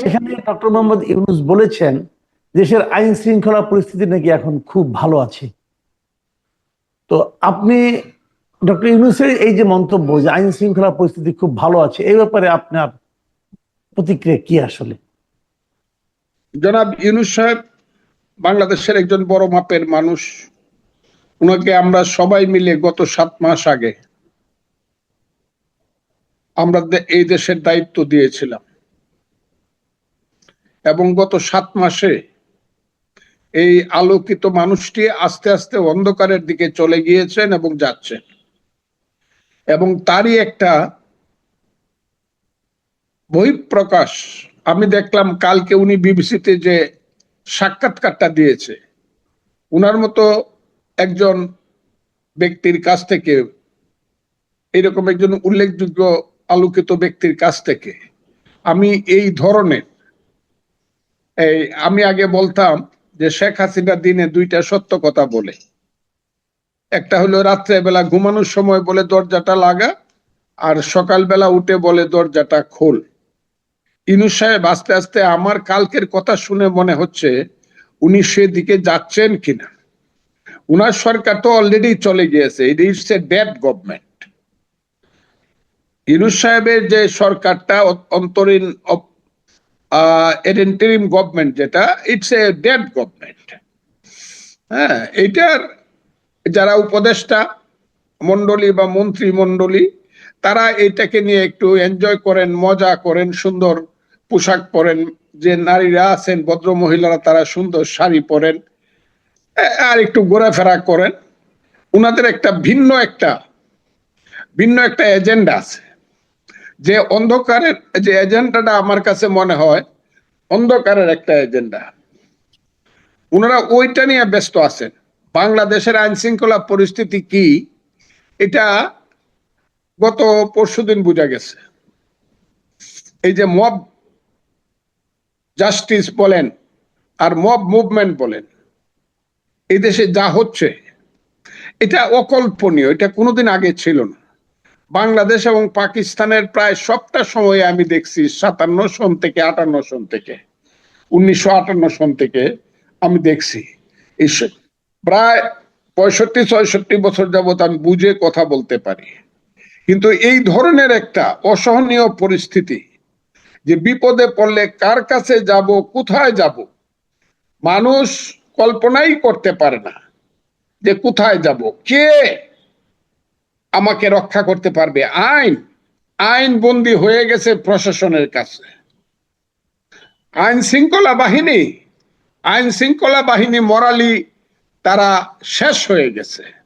সেখানে ডক্টর মোহাম্মদ ইউনুস বলেছেন, দেশের আইন শৃঙ্খলা পরিস্থিতি নাকি এখন খুব ভালো আছে। তো আপনি ডক্টর ইউনুসের এই যে মন্তব্য যে আইন শৃঙ্খলা পরিস্থিতি খুব ভালো আছে, এই ব্যাপারে আপনার প্রতিক্রিয়া কি আসলে? জনাব ইউনুস সাহেব, বাংলাদেশের একজন বড় মাপের মানুষ। ওনাকে আমরা সবাই মিলে গত সাত মাস আগে আমরা এই দেশের দায়িত্ব দিয়েছিলাম। এবং গত সাত মাসে এই আলোকিত মানুষটি আস্তে আস্তে অন্ধকারের দিকে চলে গিয়েছেন এবং যাচ্ছেন। এবং তারই একটা বহিঃপ্রকাশ আমি দেখলাম কালকে উনি বিবিসিতে যে সাক্ষাৎকারটা দিয়েছে। উনার মতো একজন ব্যক্তির কাছ থেকে, এরকম একজন উল্লেখযোগ্য আলোকিত ব্যক্তির কাছ থেকে আমি এই ধরনের এই আমি আগে বলতাম যে শেখ হাসিনা দিনে দুইটা সত্য কথা বলে। একটা হলো রাত্রেবেলা ঘুমানোর সময় বলে দরজাটা লাগা আর সকালবেলা উঠে বলে দরজাটা খোল। ইনুস সাহেব আস্তে আস্তে আমার কালকের কথা শুনে মনে হচ্ছে উনি সেদিকে যাচ্ছেন কিনা। উনার সরকার তো অলরেডি চলে গিয়েছে it it's a dead government Yunus সাহেবের যে সরকারটা অ- অন্তরীণ এন্টারিম গভর্নমেন্ট যেটা ইটস এ ডেড গভর্নমেন্ট হ্যাঁ এইটার যারা উপদেষ্টা মন্ডলী বা মন্ত্রী মন্ডলী তারা এটাকে নিয়ে একটু এনজয় করেন, মজা করেন, সুন্দর পোশাক পরেন, যে নারীরা আছেন, ভদ্র মহিলারা, তারা সুন্দর শাড়ি পরেন আর একটু ঘোরাফেরা করেন। উনাদের একটা ভিন্ন একটা ভিন্ন একটা এজেন্ডা আছে। যে অন্ধকারের যে এজেন্ডাটা আমার কাছে মনে হয়, অন্ধকারের একটা এজেন্ডা। ওনারা ওইটা নিয়ে ব্যস্ত আছেন। বাংলাদেশের আইন শৃঙ্খলা পরিস্থিতি কি, এটা গত পরশুদিন বোঝা গেছে। এই যে মব জাস্টিস বলেন আর মব মুভমেন্ট বলেন এই দেশে যা হচ্ছে, এটা অকল্পনীয়, এটা কোনোদিন আগে ছিল না। বাংলাদেশ এবং পাকিস্তানের প্রায় সবটা সময় আমি দেখছি সাতান্ন সন থেকে আটান্ন সন থেকে, উনিশশো আটান্ন সন থেকে আমি দেখছি। প্রায় পঁয়ষট্টি, ছয়ষট্টি বছর যাবত আমি বুঝে কথা বলতে পারি। কিন্তু এই ধরনের একটা অসহনীয় পরিস্থিতি যে বিপদে পড়লে কার কাছে যাব, কোথায় যাব, মানুষ কল্পনাই করতে পারে না যে কোথায় যাব, কে আমাকে রক্ষা করতে পারবে। আইন আইন বন্দী হয়ে গেছে প্রশাসনের কাছে। আইন শৃঙ্খলা বাহিনী, আইন শৃঙ্খলা বাহিনী মরালি তারা শেষ হয়ে গেছে।